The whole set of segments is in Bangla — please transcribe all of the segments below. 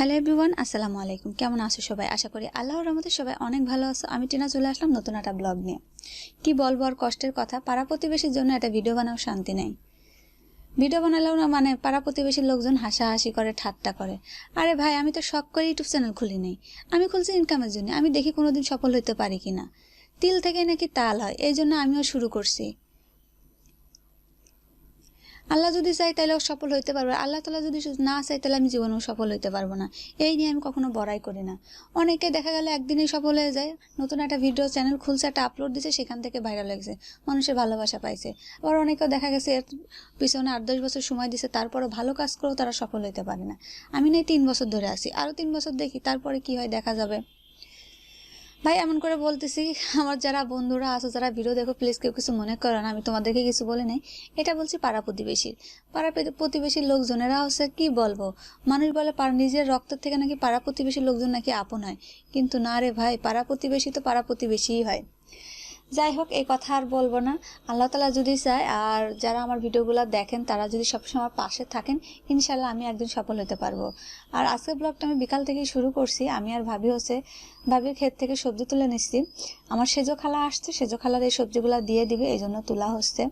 হ্যালো এভরিওয়ান, আসসালামু আলাইকুম। কেমন আছো সবাই? আশা করি আল্লাহর রহমতে সবাই অনেক ভালো আছো। আমি টিনা চলে আসলাম নতুন একটা ব্লগ নিয়ে। কি বলব আর কষ্টের কথা, পাড়া প্রতিবেশীর জন্য একটা ভিডিও বানাও শান্তি নেই। ভিডিও বানালেও না মানে পাড়া প্রতিবেশীর লোকজন হাসাহাসি করে, ঠাট্টা করে। আরে ভাই, আমি তো শখ করে ইউটিউব চ্যানেল খুলি নেই। আমি খুলছি ইনকামের জন্য। আমি দেখি কোনোদিন সফল হতে পারি কি না তিল থেকে নাকি তাল হয়, এই জন্য আমিও শুরু করছি। আল্লাহ যদি চাই তাহলে সফল হইতে পারব। আল্লাহ তালা যদি না চাই তাহলে আমি জীবনেও সফল হইতে পারব না। এই নিয়ে আমি কখনো বড়াই করি না। অনেকে দেখা গেল একদিনেই সফল হয়ে যায়। নতুন একটা ভিডিও চ্যানেল খুলছে, একটা আপলোড দিছে, সেখান থেকে ভাইরাল হয়েছে মানুষের ভালোবাসা পাইছে। আবার অনেকেও দেখা গেছে এর পিছনে আট দশ বছর সময় দিছে, তারপরও ভালো কাজ করেও তারা সফল হইতে পারে না। আমি নাই তিন বছর ধরে আছি। আরও তিন বছর দেখি, তারপরে কি হয় দেখা যাবে। ভাই, এমন করে বলতেছি, আমার যারা বন্ধুরা আছো, যারা ভিডিও দেখো প্লিজ কেউ কিছু মনে করো না, আমি তোমাদেরকে কিছু বলে নাই। এটা বলছি পাড়া প্রতিবেশীর। পাড়া প্রতিবেশীর লোকজনেরা হচ্ছে, কি বলব? মানুষ বলে নিজের রক্তের থেকে নাকি পাড়া প্রতিবেশীর লোকজন নাকি আপন হয়? কিন্তু না রে ভাই, পাড়া প্রতিবেশী তো পাড়া প্রতিবেশীই হয়। যাই হোক, এই কথা আর বলব না। আল্লাহ তালা যদি চায়, আর যারা আমার ভিডিওগুলো দেখেন, তারা যদি সবসময় পাশে থাকেন ইনশাল্লাহ আমি একদিন সফল হতে পারব। আর আজকের ব্লগটা আমি বিকাল থেকেই শুরু করছি। আমি আর ভাবি হচ্ছে, ভাবির ক্ষেত থেকে সবজি তুলে নিচ্ছি। আমার সেজো খালা আসছে, সেজো খালার এই সবজিগুলো দিয়ে দিবে, এই জন্য তোলা হচ্ছে।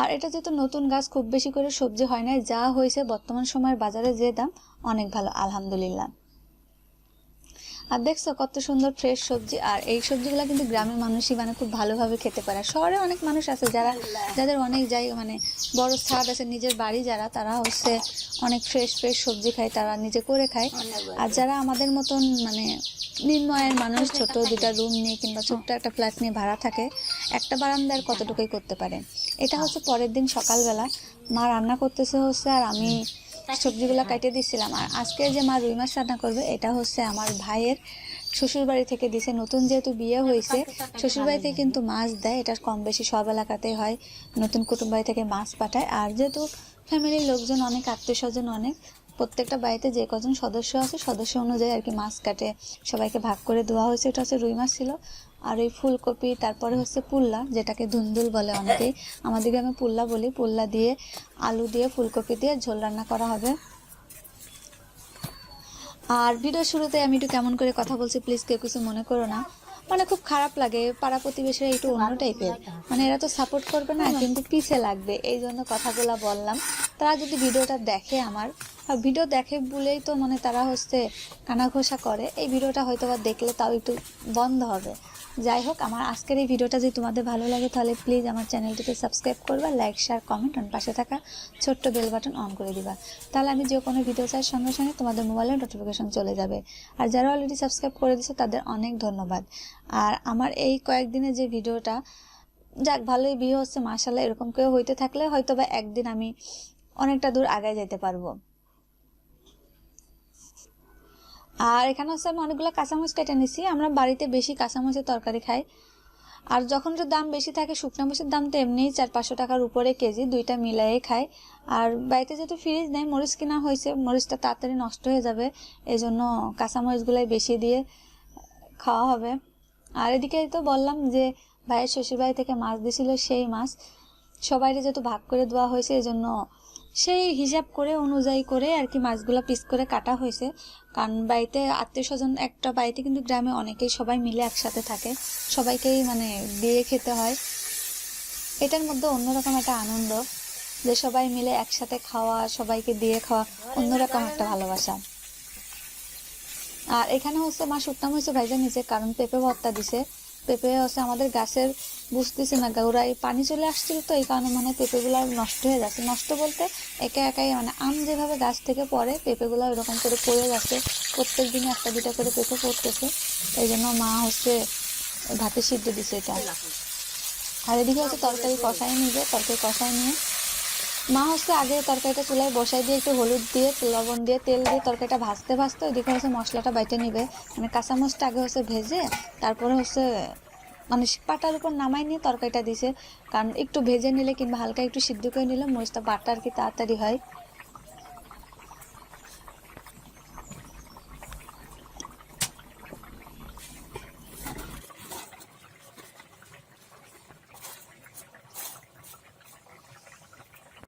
আর এটা যেহেতু নতুন গাছ, খুব বেশি করে সবজি হয় না যা হয়েছে বর্তমান সময়ের বাজারে যে দাম, অনেক ভালো, আলহামদুলিল্লাহ। আর দেখছ কত সুন্দর ফ্রেশ সবজি। আর এই সবজিগুলো কিন্তু গ্রামের মানুষই মানে খুব ভালোভাবে খেতে পারে। শহরে অনেক মানুষ আছে যারা যাদের অনেক জায়গা মানে বড় ছাদ আছে নিজের বাড়ি যারা তারা হচ্ছে অনেক ফ্রেশ ফ্রেশ সবজি খায় তারা নিজে করে খায়। আর যারা আমাদের মতন মানে নির্ণয়ের মানুষ ছোট দুটা রুম নিয়ে কিংবা ছোট্ট একটা ফ্ল্যাট নিয়ে ভাড়া থাকে একটা বারান্দার কতটুকুই করতে পারে? এটা হচ্ছে পরের দিন সকালবেলা মা রান্না করতেছে হচ্ছে আর আমি সবজিগুলো কাটে দিছিলাম। আর আজকে যে মা রুই মাছ রান্না করবে এটা হচ্ছে আমার ভাইয়ের শ্বশুর বাড়ি থেকে দিছে। নতুন যেহেতু বিয়ে হয়েছে শ্বশুর বাড়িতে কিন্তু মাছ দেয়। এটা কম বেশি সব এলাকাতেই হয়। নতুন কুটুম বাড়ি থেকে মাছ পাঠায়। আর যেহেতু ফ্যামিলির লোকজন অনেক আত্মীয় স্বজন অনেক প্রত্যেকটা বাড়িতে যে কজন সদস্য আছে সদস্য অনুযায়ী আর কি মাছ কাটে। সবাইকে ভাগ করে দেওয়া হয়েছে। এটা হচ্ছে রুই মাছ ছিল। আর ওই ফুলকপি, তারপরে হচ্ছে পুল্লা, যেটাকে ধুন্দুল বলে অনেকেই। আমাদের গ্রামে পুল্লা বলি, পুল্লা দিয়ে, আলু দিয়ে, ফুলকপি দিয়ে ঝোল রান্না করা হবে। আর ভিডিও শুরুতে আমি একটু কেমন করে কথা বলছি প্লিজ কেউ কিছু মনে করো না। মানে খুব খারাপ লাগে, পাড়া প্রতিবেশীরা একটু অন্য টাইপের মানে এরা তো সাপোর্ট করবে না, কিন্তু পিছে লাগবে এই জন্য কথাগুলো বললাম। তারা যদি ভিডিওটা দেখে আমার, আর ভিডিও দেখে বলেই তো মানে তারা হচ্ছে কানাঘোষা করে, এই ভিডিওটা হয়তো বা দেখলে তাও একটু বন্ধ হবে। যাই হোক, আমার আজকের এই ভিডিওটা যদি তোমাদের ভালো লাগে তাহলে প্লিজ আমার চ্যানেলটিকে সাবস্ক্রাইব করবা লাইক শেয়ার কমেন্ট আর পাশে থাকা ছোট্ট বেল বাটন অন করে দিবা। তাহলে আমি যে কোনো ভিডিও চাই সঙ্গে সঙ্গে তোমাদের মোবাইলে নোটিফিকেশন চলে যাবে। আর যারা অলরেডি সাবস্ক্রাইব করে দিচ্ছে তাদের অনেক ধন্যবাদ। আর আমার এই কয়েকদিনের যে ভিডিওটা, যাক ভালোই বিয়ে হচ্ছে মাসাল্লাহ এরকম কেউ হইতে থাকলে হয়তো বা একদিন আমি অনেকটা দূর আগায় যেতে পারব। আর এখানে হচ্ছে আমি অনেকগুলো কাঁচামরিচ কেটে নিছি আমরা বাড়িতে বেশি কাঁচামরিচের তরকারি খাই। আর যখন একটু দাম বেশি থাকে, শুকনো মরিচের দাম তো এমনিই চার পাঁচশো টাকার উপরে কেজি, দুইটা মিলাইয়ে খাই। আর বাড়িতে যেহেতু ফ্রিজ নেই, মরিচ কিনা হয়েছে, মরিচটা তাড়াতাড়ি নষ্ট হয়ে যাবে। এই জন্য কাঁচামরিচগুলাই বেশি দিয়ে খাওয়া হবে। আর এদিকে তো বললাম যে, ভাইয়ের শ্বশুরবাড়ি থেকে মাছ দিছিল সেই মাছ। সবাইকে যেহেতু ভাগ করে দেওয়া হয়েছে এই জন্য সেই হিসাব করে, অনুযায়ী করে আর কি মাছগুলো পিস করে কাটা হয়েছে। কারণ বাড়িতে আত্মীয় স্বজন একটা বাড়িতে কিন্তু গ্রামে অনেকেই সবাই মিলে একসাথে থাকে। সবাইকেই মানে দিয়ে খেতে হয়। এটার মধ্যে অন্যরকম একটা আনন্দ যে সবাই মিলে একসাথে খাওয়া, সবাইকে দিয়ে খাওয়া অন্যরকম একটা ভালোবাসা। আর এখানে হচ্ছে মা শুকনা হয়েছে ভাইজা নিচে কারণ পেঁপে ভর্তা দিছে। পেঁপে হচ্ছে আমাদের গাছের বুঝতেছি না ওরা এই পানি চলে আসছিল তো, এই কারণে মানে পেঁপেগুলো নষ্ট হয়ে যাচ্ছে। নষ্ট বলতে একে একাই মানে আম যেভাবে গাছ থেকে পড়ে, পেঁপেগুলো এরকম করে পড়ে যাচ্ছে। প্রত্যেক দিনে একটা দুটা করে পেঁপে পড়তেছে। এই জন্য মা হচ্ছে ভাতে সিদ্ধ দিছে এটা। আর এদিকে হচ্ছে তরকারি কষাই নিবে, তরকারি কষাই নিয়ে মা হচ্ছে আগে তরকারিটা চুলায় বসাই দিয়ে একটু হলুদ দিয়ে লবণ দিয়ে, তেল দিয়ে তরকারিটা ভাজতে ভাজতে ওইদিকে হচ্ছে মশলাটা বাইটে নিবে। মানে কাঁচামরিচটা আগে হচ্ছে ভেজে, তারপরে হচ্ছে মানে পাটার উপর নামাই নিয়ে তরকারিটা দিছে। কারণ একটু ভেজে নিলে কিংবা হালকা একটু সিদ্ধ করে নিলে মরিচটা বাটা আর কি তাড়াতাড়ি হয়।